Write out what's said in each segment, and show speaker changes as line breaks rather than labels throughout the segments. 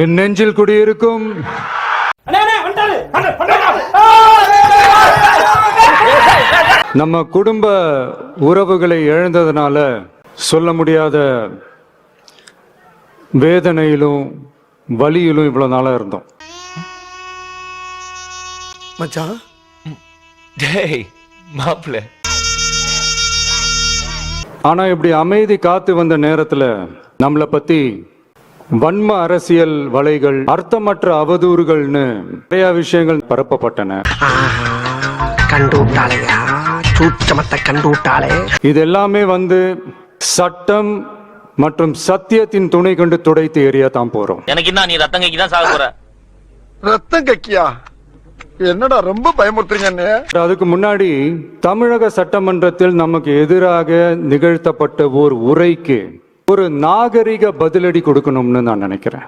என் நெஞ்சில் குடியிருக்கும். நம்ம குடும்ப உறவுகளை இழந்ததுனால சொல்ல முடியாத வேதனையிலும் வலியிலும் இவ்வளவு நாளா இருந்தோம்.
மச்சான்?
டேய் மாப்பிள்ள.
ஆனா இப்படி அமைதி காத்து வந்த நேரத்துல நம்மளை பத்தி வன்ம அரசியல் வலைகள் அர்த்தமற்ற அவதூறுகள்னு நிறைய விஷயங்கள் பரப்பப்பட்டன. இது எல்லாமே வந்து சட்டம் மற்றும் சத்தியத்தின் துணை கொண்டு துடைத்து எறிய தான் போறோம்.
எனக்கு என்ன நீ ரத்தங்கைக்கு தான் சாக போற?
ரத்தம் கக்கியா? என்னடா ரொம்ப பயமுறுத்துறீங்க
அதுக்கு முன்னாடி தமிழக சட்டமன்றத்தில் நமக்கு எதிராக நிகழ்த்தப்பட்ட ஓர் உரைக்கு ஒரு நாகரிக பதிலடி கொடுக்கணும்னு நான் நினைக்கிறேன்.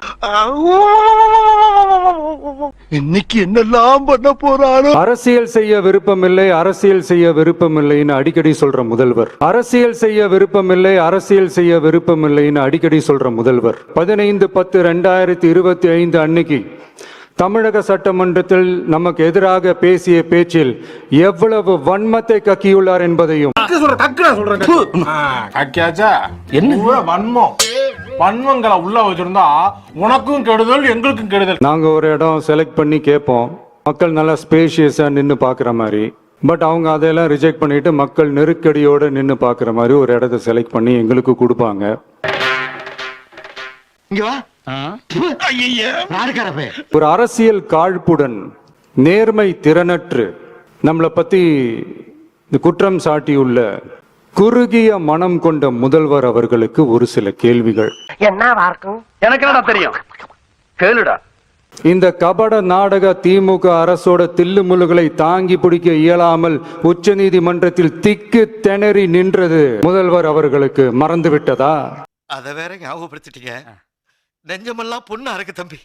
இன்னைக்கு என்னெல்லாம் பண்ண போறானோ?
அரசியல் செய்ய விருப்பமில்லை அரசியல் செய்ய விருப்பமில்லைன்னு அடிக்கடி சொல்ற முதல்வர். அரசியல் செய்ய விருப்பமில்லை அரசியல் செய்ய விருப்பமில்லைன்னு அடிக்கடி சொல்ற முதல்வர். பதினைந்து பத்து ரெண்டாயிரத்தி இருபத்தி ஐந்து அன்னைக்கு தமிழக சட்டமன்றத்தில் நமக்கு எதிராக பேசிய பேச்சில் எவ்வளவு வன்மத்தை கக்கியுள்ளார் என்பதையும்
கக்கியாச்சா? என்ன? வன்மம். வன்மங்களை உள்ள வச்சிருந்தா உனக்கும் கெடுதல் எங்களுக்கும் கெடுதல்.
நாங்க ஒரு இடம் செலக்ட் பண்ணி கேட்போம். மக்கள் நல்லா ஸ்பேஷியஸா நின்னு பாக்குற மாதிரி. பட் அவங்க அதையெல்லாம் ரிஜெக்ட் பண்ணிட்டு மக்கள் நெருக்கடியோட நின்னு பாக்குற மாதிரி ஒரு இடத்த செலக்ட் பண்ணி எங்களுக்கு கொடுப்பாங்க.
இங்க
ஒரு அரசியல் காழ்ப்புடன் நேர்மை திறனற்று நம்மளை பத்தி இந்த குற்றம் சாட்டியுள்ள குறுகிய மனம் கொண்ட முதல்வர் அவர்களுக்கு ஒரு சில கேள்விகள்.
என்னடா தெரியும்? கேளுடா.
இந்த கபட நாடக திமுக அரசோட தில்லுமுல்லுகளை தாங்கி பிடிக்க இயலாமல் உச்சநீதிமன்றத்தில் திக்கு திணறி நின்றது முதல்வர் அவர்களுக்கு மறந்து விட்டதா
அத வேற ஞாபகப்படுத்திட்டீங்க. நெஞ்சமெல்லாம் பொண்ணா இருக்கு தம்பி.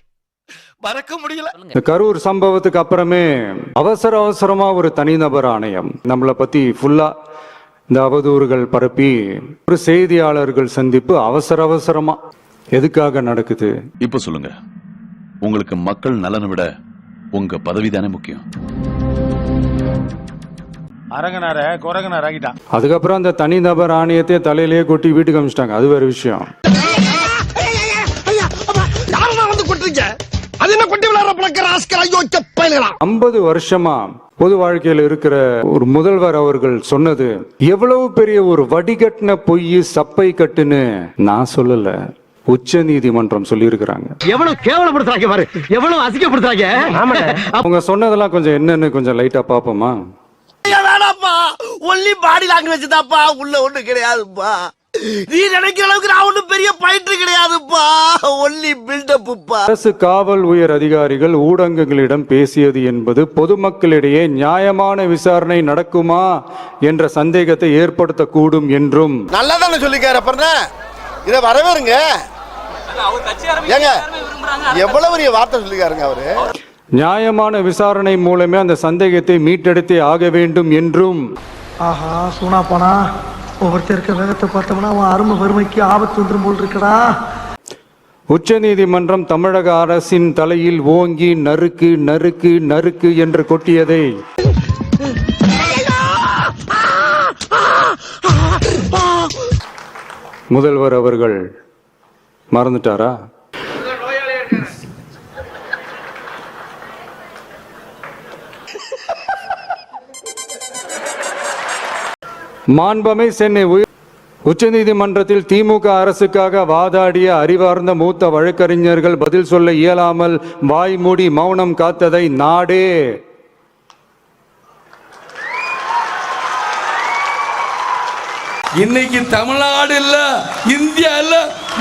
மறக்க முடியல.
இந்த கரூர் சம்பவத்துக்கு அப்புறமே அவசர அவசரமா ஒரு தனிநபர் ஆணையம் நம்மளை பத்தி ஃபுல்லா இந்த அவதூறுகள் பரப்பி ஒரு செய்தியாளர்கள் சந்திப்பு அவசர அவசரமா. எதுக்காக நடக்குது?
இப்ப சொல்லுங்க. உங்களுக்கு மக்கள் நலனை விட உங்க பதவி தானே முக்கியம்.
அரங்கனார குரங்கனார் ஆகிட்டான்.
அதுக்கப்புறம் அந்த தனிநபர் ஆணையத்தை தலையிலேயே கொட்டி வீட்டுக்கு அமிச்சிட்டாங்க. அது வேற விஷயம்.
கொட்டுறீங்க அது என்ன கொட்டி விளையாடுற பழக்கிற ஆஸ்கர் ஐயோ பயலுகளா?
ஐம்பது வருஷமா பொது வாழ்க்கையில் இருக்கிற ஒரு முதல்வர் அவர்கள் சொன்னது எவ்வளவு பெரிய ஒரு வடிகட்டின பொய் சப்பை கட்டுன்னு நான் சொல்லல. உச்ச நீதிமன்றம் சொல்லியிருக்கிறாங்க.
எவ்வளவு கேவலப்படுத்துறாங்க பாரு. எவ்வளவு அசிங்கப்படுத்துறாங்க.
அவங்க சொன்னதெல்லாம் கொஞ்சம் என்னன்னு கொஞ்சம் லைட்டா பாப்போமா
வேணாப்பா ஒன்லி பாடி லாங்குவேஜ் தான்ப்பா. உள்ள ஒண்ணு கிடையாதுப்பா. நீ நினைக்கிற அளவுக்கு நான் ஒண்ணும் பெரிய பயிற்று கிடையாதுப்பா. ஒன்லி பில்டப்புப்பா
அரசு காவல் உயர் அதிகாரிகள் ஊடகங்களிடம் பேசியது என்பது பொதுமக்களிடையே நியாயமான விசாரணை நடக்குமா என்ற சந்தேகத்தை ஏற்படுத்தக்கூடும் என்றும்.
நல்லா தானே சொல்லிக்காரு அப்புறம் இத வரவேறுங்க. ஏங்க எவ்வளவு பெரிய வார்த்தை சொல்லிக்காருங்க அவரு?
நியாயமான விசாரணை மூலமே அந்த சந்தேகத்தை மீட்டெடுத்தே ஆக வேண்டும் என்றும்.
ஆஹா சூனா போனா. ஒவ்வொருத்தருக்க வேகத்தை பார்த்தோம்னா அவன் அருமை வறுமைக்கு ஆபத்து வந்துடும் போல் இருக்கடா.
உச்சநீதிமன்றம் தமிழக அரசின் தலையில் ஓங்கி நறுக்கு நறுக்கு நறுக்கு என்று கொட்டியதை. முதல்வர் அவர்கள் மறந்துட்டாரா? மாண்பமை சென்னை உயர் உச்சநீதிமன்றத்தில் திமுக அரசுக்காக வாதாடிய அறிவார்ந்த மூத்த வழக்கறிஞர்கள் பதில் சொல்ல இயலாமல் வாய் மூடி மௌனம் காத்ததை நாடே.
இன்னைக்கு தமிழ்நாடு இல்ல இந்தியா இல்ல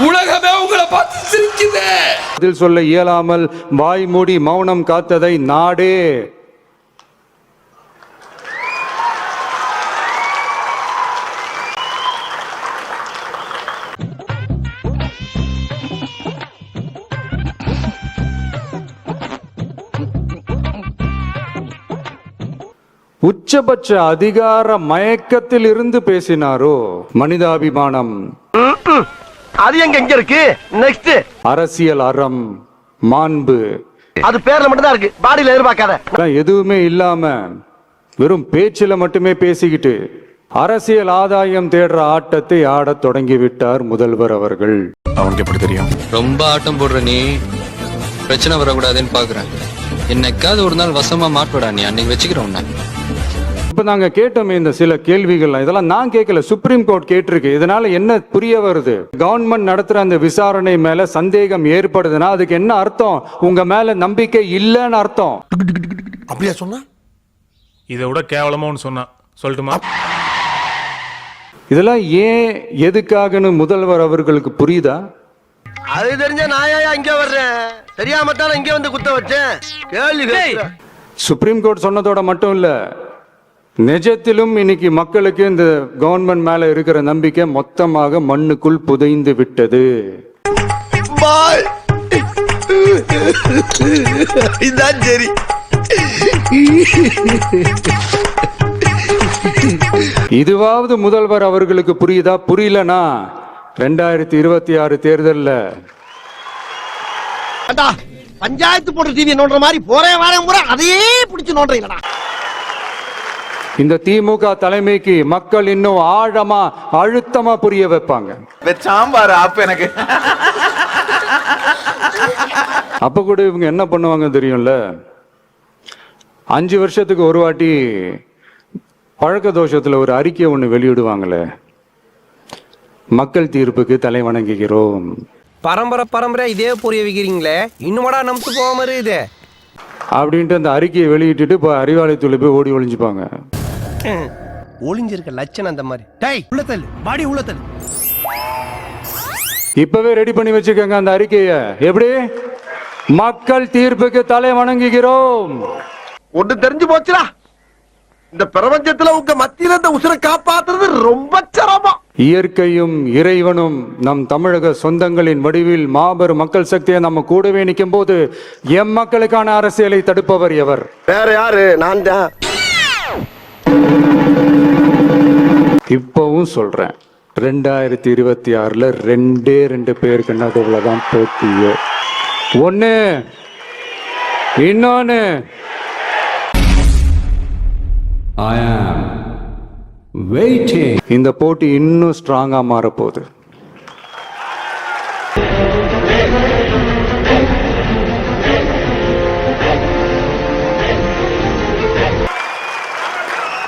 உலகமே உங்களை பார்த்து சிரிக்குது.
பதில் சொல்ல இயலாமல் வாய் மூடி மௌனம் காத்ததை நாடே. உச்சபட்ச அதிகார மயக்கத்தில் இருந்து பேசினாரோ? மனிதாபிமானம்.
அது எங்க எங்க இருக்கு? நெக்ஸ்ட்
அரசியல் அறம் மாண்பு.
அது பேர்ல மட்டும் தான் இருக்கு. பாடியில எதிர்பார்க்காத.
எதுவுமே இல்லாம வெறும் பேச்சில மட்டுமே பேசிக்கிட்டு அரசியல் ஆதாயம் தேடுற ஆட்டத்தை ஆடத் தொடங்கி விட்டார் முதல்வர் அவர்கள்.
அவனுக்கு எப்படி தெரியும்?
ரொம்ப ஆட்டம் போடுற நீ பிரச்சனை வரக்கூடாதுன்னு பாக்குறேன். என்னைக்காவது ஒரு நாள் வசமா மாட்டுவடா நீ அன்னைக்கு வச்சுக்கிறேன் உன்னை.
இப்ப நாங்க கேட்டோமே இந்த சில கேள்விகள் இதெல்லாம் நான் கேட்கல சுப்ரீம் கோர்ட் கேட்டிருக்கு. இதனால என்ன புரிய வருது? கவர்மெண்ட் நடத்துற அந்த விசாரணை மேல சந்தேகம் ஏற்படுதுன்னா அதுக்கு என்ன அர்த்தம்? உங்க மேல நம்பிக்கை இல்லைன்னு அர்த்தம்.
அப்படியா சொன்னா?
இதை விட கேவலமா ஒன்று சொன்னான் சொல்லட்டுமா
இதெல்லாம் ஏன் எதுக்காகன்னு முதல்வர் அவர்களுக்கு புரியுதா?
அது தெரிஞ்ச நாயா இங்க வர்றேன்? தெரியாம தானே இங்க வந்து குத்த வச்சேன்? கேள்வி.
சுப்ரீம் கோர்ட் சொன்னதோட மட்டும் இல்ல நிஜத்திலும் இன்னைக்கு மக்களுக்கு இந்த கவர்மெண்ட் மேல இருக்கிற நம்பிக்கை மொத்தமாக மண்ணுக்குள் புதைந்து விட்டது.
சரி
இதுவாவது முதல்வர் அவர்களுக்கு புரியுதா? புரியலனா? ரெண்டாயிரத்தி இருபத்தி ஆறு தேர்தல்ல.
பஞ்சாயத்து போட்டு டிவி நோண்டுற மாதிரி போறேன் வரேன் பூரா அதையே பிடிச்சு நோண்டுறீங்களா
இந்த திமுக தலைமைக்கு மக்கள் இன்னும் ஆழமா அழுத்தமா புரிய வைப்பாங்க.
சாம்பார் ஆப் எனக்கு.
அப்ப கூட இவங்க என்ன பண்ணுவாங்க தெரியும்ல? அஞ்சு வருஷத்துக்கு ஒரு வாட்டி பழக்க தோஷத்துல ஒரு அறிக்கை ஒண்ணு வெளியிடுவாங்களே. மக்கள் தீர்ப்புக்கு தலை வணங்குகிறோம்.
பரம்பரை பரம்பரை இதே புரிய வைக்கிறீங்களே? இன்னுமாடா நம்பிட்டு போகாம இருக்குது.
அப்படின்ட்டு அந்த அறிக்கையை வெளியிட்டுட்டு இப்போ அறிவாலயத்துல போய் ஓடி ஒளிஞ்சுப்பாங்க.
ஒளிஞ்சிருக்க லட்சணம் அந்த மாதிரி. டேய் உள்ள தள்ளு. பாடி உள்ள தள்ளு.
இப்பவே ரெடி பண்ணி வச்சுக்கோங்க அந்த அறிக்கையை. எப்படி? மக்கள் தீர்ப்புக்கு தலை வணங்குகிறோம்.
ஒண்ணு தெரிஞ்சு போச்சுடா. இந்த பிரபஞ்சத்துல உங்க மத்தியில இந்த உசுரை காப்பாத்துறது ரொம்ப சிரமம்.
இயற்கையும் இறைவனும் நம் தமிழக சொந்தங்களின் வடிவில் மாபெரும் மக்கள் சக்தியை நம்ம கூடவே நிற்கும் போது எம் மக்களுக்கான அரசியலை தடுப்பவர் எவர்?
வேற யாரு? நான் தான்.
இப்பவும் சொல்றேன். ரெண்டாயிரத்தி இருபத்தி ஆறுல ரெண்டே ரெண்டு பேருக்கு நடுவில் தான் போட்டியே. ஒண்ணு இன்னொன்னு. இந்த போட்டி இன்னும் ஸ்ட்ராங்கா மாறப்போகுது.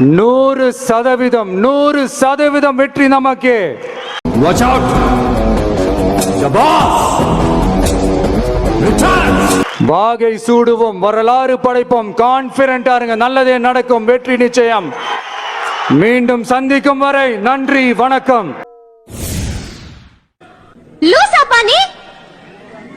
நூறு சதவீதம் நூறு சதவீதம் வெற்றி நமக்கு. வாகை சூடுவோம் வரலாறு படைப்போம் கான்பிடண்டா இருங்க நல்லதே நடக்கும் வெற்றி நிச்சயம். மீண்டும் சந்திக்கும் வரை நன்றி வணக்கம்.